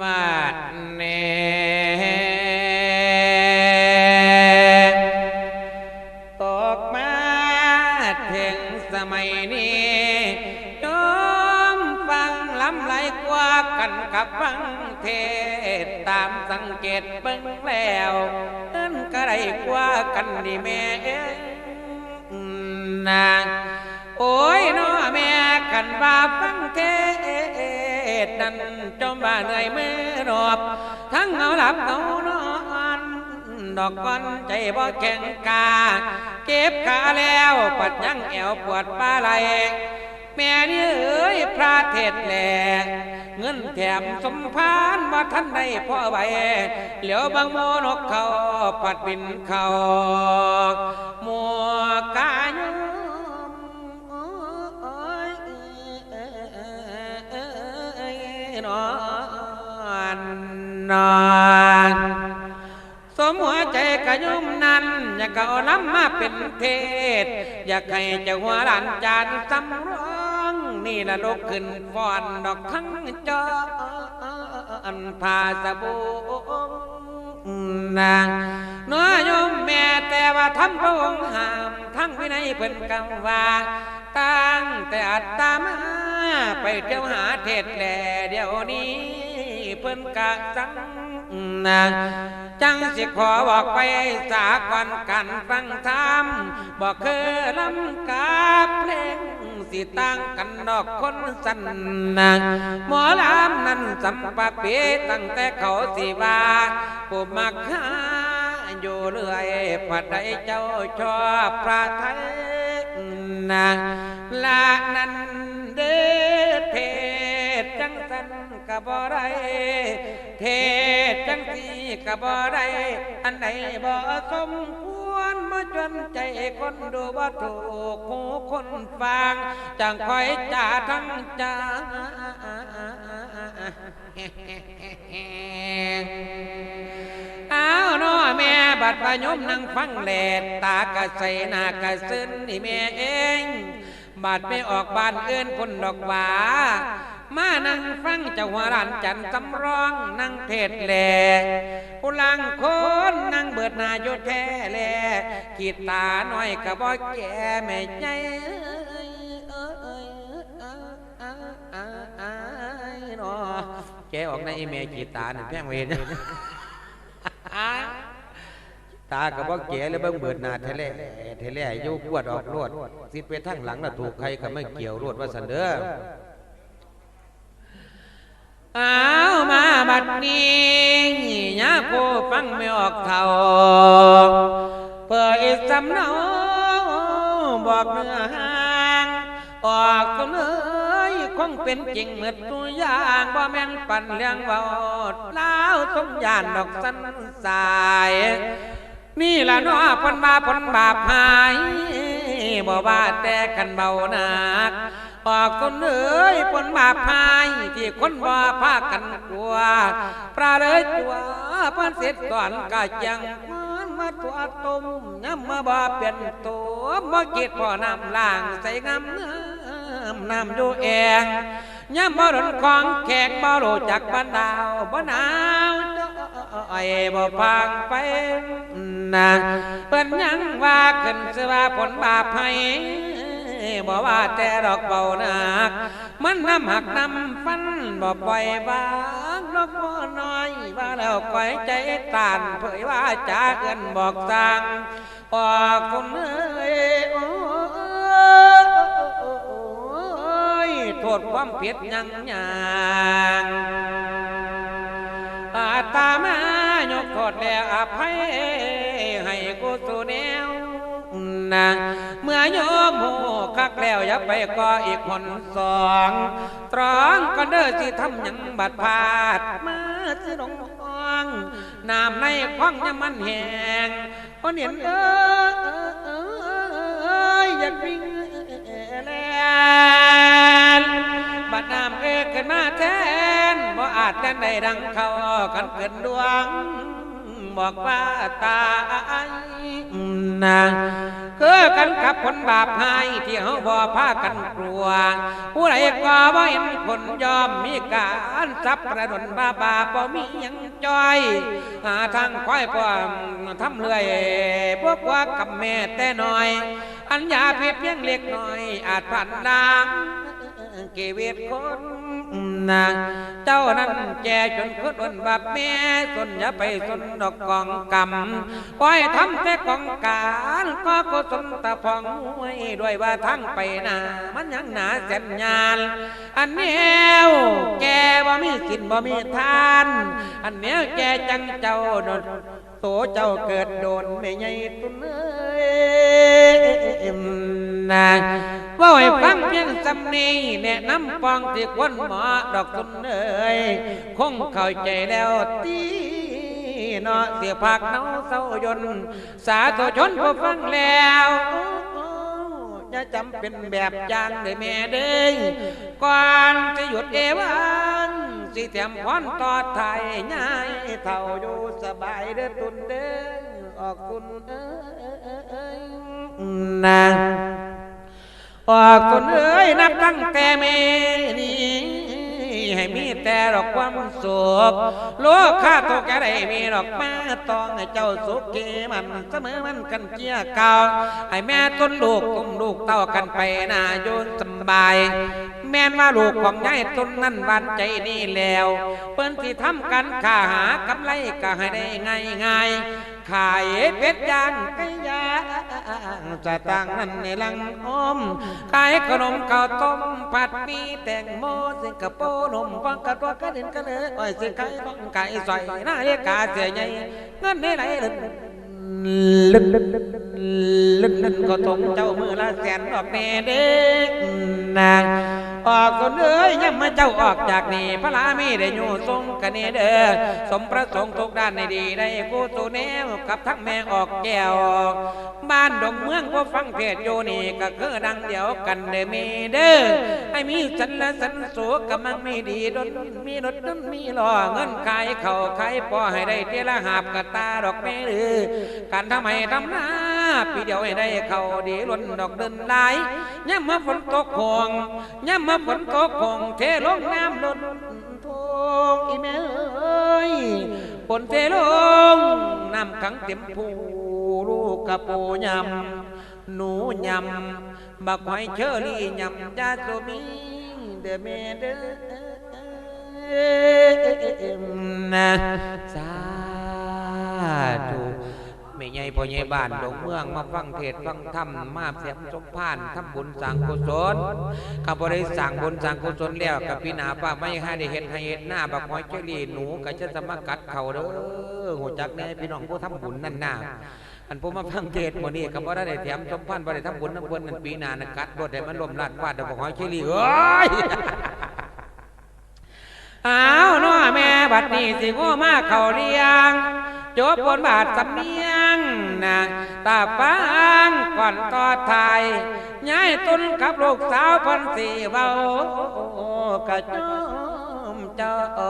มาดเนตกมาถึงสมัยนี้ยอมฟังลำไหลกว่ากันกับฟังเทศตามสังเกตเบิ่งแล้วเอิ้นก็ได้กว่ากันดีแม่นางโอ้ยน้อแม่กันว่าฟังเทศ น์นั้นจมว่าเหนื่อยมือรอบ ทั้งเงาหลับเงานอนดอกก้อนใจบ่แข็งกา เก็บขาแล้วปัดยังแอวปวดปลาไหลแม่นี่เอ้ยพระเทศแหลเงินแถมสมพานว่าท่านได้พ่อใบเหลียวบางโมนกเขาปัดบินเขา นอนสมหัวใจกะยุมนั้น อยากเอาล้ำมาเป็นเทศ อยากให้เจ้าหัวหลานจานสำรองนี่ละลกขึ้นฟ้อนดอกทั้งจอนพาสบูนางน้อยยมแม่แต่ว่าทำพระองค์ห้ามทั้งวินัยเพิ่นกังว่าตั้งแต่อัตตามาไปเที่ยวหาเทศแหล่เดี๋ยวนี้ เพิ่นกะจังนะจังสิขอบอกไปสากอนกันฟังธรรมบอกคือลำกาเพลงสิตั้งกันนอกคนสันนะหมอลำนั้นสัมปะเปตั้งแต่เขาสิว่าผู้มักหาอยู่เรื่อยผัดใดเจ้าชอบพระไทยนะละนั้น กะบ่ได้เทศจังสีกะบ่ได้อันใดบ่สมควรมาจนใจคนดูบ่ถูกหูคนฟังจังคอยจ่าทั้งจาเอาน้อแม่บัดพยมนั่งฟังแหลดตากระใสหน้ากระซึนนี่แม่เองบัดไม่ออกบ้านเอื้นคนดอกหวา มานั่งฟังเจ้าหัวร้านจันสำรองนั่งเทศแหลผู้ลังคนนั่งเบิดนาอยู่แท้แล่ขีดตาหน่อยกะบ่แก่แม่ใหญ่แกออกในอีเมลขีดตาเนี่ยแพงเวรตากับบ่แก่แล้วเบิ่งเบิดนาเทเลเทเลอยู่ปวดออกรวดสิไปทางหลังน่ะถูกใครก็ไม่เกี่ยวรวดว่าสันเด้อ อามาบัดนี้ยาโคฟังไม่ออกเท่าเปิดอีสำเนาบอกเนื้อหางออกตัวเนยคงเป็นจริงเหมือนตัวอย่างบ่แม่นปั่นเลี้ยงเบาแล้วสมยานดอกสันสาย นี่ละเนาะผลมาผลบาปหายบ่ว่าแต่กันเบานัก ออกคนเอ้ยผลบาปหายที่คนบ่พากันกลัวปลาเลยจัวเพันเสร็จก่อนก็จังมันมาตัวต้มย้ำมาบ่เป็นตัวบ่คิดพอน้ำล้างใส่งำน้ำนำอยู่เองย้ำบ่หลนของแขกบ่รู้จักบ้านดาวบ่หนาวไอ้บ่พังไปนะเปิ้นยังว่าขึ้นสว่าผลบาปให้ บ่ว่าแต่ดอกเบาหนัก มันน้ำหักน้ำฟันบ่ปล่อยวางนกบ่น้อยว่าแล้วคอยใจตานเผยว่าจาเอื้อนบอกสั่งออกคนเอ้ยโอ้ยโทษความผิดยังยังอาตามายกโทษแล้วอภัยให้กูสู่แน นะเมื่อโยมโหคักแล้วอย่าไปก็อีกคนสองตรองก็เด้อสิทำหยังบัดพลาดมาสิลงห้องน้ำในคล้องยังมันแหงพอเห็นเอ้ยอยากวิ่งแลนบัดน้ำเอ้ยขึ้นมาแทนบ่อาจแทนได้ดังเขากันเกินดวงบอกว่าตายนะ คือกันกับคนบาปหายที่เขาบ่พากันกลัว ผู้ใดก็บ่เห็นคนยอมมีการซับกระดนบาบาบ่มีหยังจอย หาทางค่อยพอทำเรื่อยพวกว่ากับแม่แต่น้อย อัญญาเพียเพียงเล็กน้อย อาจผ่านดางเกเวตคน นาง เจ้านั้นแก่จนคนอนบับแม่สนอย่าไปสนดอกกองกำปล่อยทำแต่กองการก็กุศลตะพองไว้ด้วยว่าทั้งไปหนามันยังหนาแสนยานอันเนี้ยวแกบ่มีกินบ่มีทาน อันเนี้ยวแกจังเจ้าโดนโตเจ้าเกิดโดนไม่ใหญ่ตุนเอ้ยนาง ว่าให้ฟังเพียงสำนีแนะนำปองที่ควรหมาดอกตุนเอ้ยคงเข้าใจแล้วตีเนาะเสียผักเนาเศร้ายนสาธุชนผู้ฟังแล้วอย่าจำเป็นแบบอย่างเลยแม่เด้ยก่อนจะหยุดเอวันสิเตรียมพรต่อไทยง่ายเท่าอยู่สบายเด้อตุนเด้อออกตุนเอ้ยนาง ออกตุนเอ้ยนับตั้งแต่เมนี้ให้มีแต่ดอกความสุขโลกข้าตัวแกได้มีดอกมาตองให้เจ้าสุขเกมันเสมอมันกันเจียเก่าให้แม่ต้นลูกกุมลูกเต้ากันไปนาโยนสบาย แม่นว่าลูกของยายต้นนั่นหวันใจนี่แล้ว เปิ้นที่ทำกันข้าหากำไรก็ให้ได้ง่ายง่าย ขายเป็ดย่างไก่ย่างจะต่างนั้นในลังอมขายขนมข้าวต้มผัดมีแตงโมสิงคโปร์นมปังกระตัวกระเด็นกระเลยอ้อยสิไก่ต้องไก่ใส่หน้าเอกาเสียใหญ่เงินนี่ไหลลึกลึกลึกลึกลึกลึกก็ตรงเจ้ามือละแสนดอกแน่เด็กนาง ออกคนเอ้ยยังมาเจ้าออกจากนี่พระลามีได้อยู่ทรงกันนี่เด้อสมประสงค์ทุกด้านในดีได้กูตูแนวกับทั้งแม่ออกแก้วบ้านดงเมืองผู้ฟังเทศอยู่นี่ก็คือดังเดียวกันเด้อมีเด้อให้มีสันละสันสูกำลังมีดีดนมีรถดนมีล้อเงินขายเข่าขายพอให้ได้เทละหาบกระตาดอกแม่หรือการทำให้ทำหน้าปีเดียวให้ได้เข่าดีล้นดอกเดินหลา ยย่ำมาฝนตกห่วงย่ำมาฝนตกห่วงเทลงน้ำล้นทงอีแม่เอ้ยฝนเทลงน้ำขังเต็มผูลูกกระปูยำหนูยำบักหอยเชอรี่ยำยาโซมีเดอแม่เดอนะสาธุ ไม่ใหญ่พ่อใหญ่บ้านดงเมืองมาฟังเทศฟังธรรมมาเสียมสมพานทำบุญสร้างกุศลข้าพเจ้าสั่งบุญสั่งกุศลแล้วกับพี่นาป้าไม่ให้ได้เห็นให้เห็นหน้าบักหอยเจอรี่หนูก็จะสมกัดเขาเด้อหัวจักแน่พี่น้องผู้ทำบุญนั่นน่ะอันผมมาฟังเทศน์มื้อนี้ก็บ่ได้แถมสมพันธ์บ่ได้ทำบุญน้ำเพิ่นนั่นปีนานะกัดรถให้มันลมลาดฟาดดอกบักหอยเจอรี่เอ้ยอ้าวน้อแม่บัดนี้สิโง่มาเขาเลี้ยงจบบนบาทสำเนีย นะตาฟางก่อนต่อไทยย้ายตุนกับลูกสาวพันสี่เบากระจอมจอ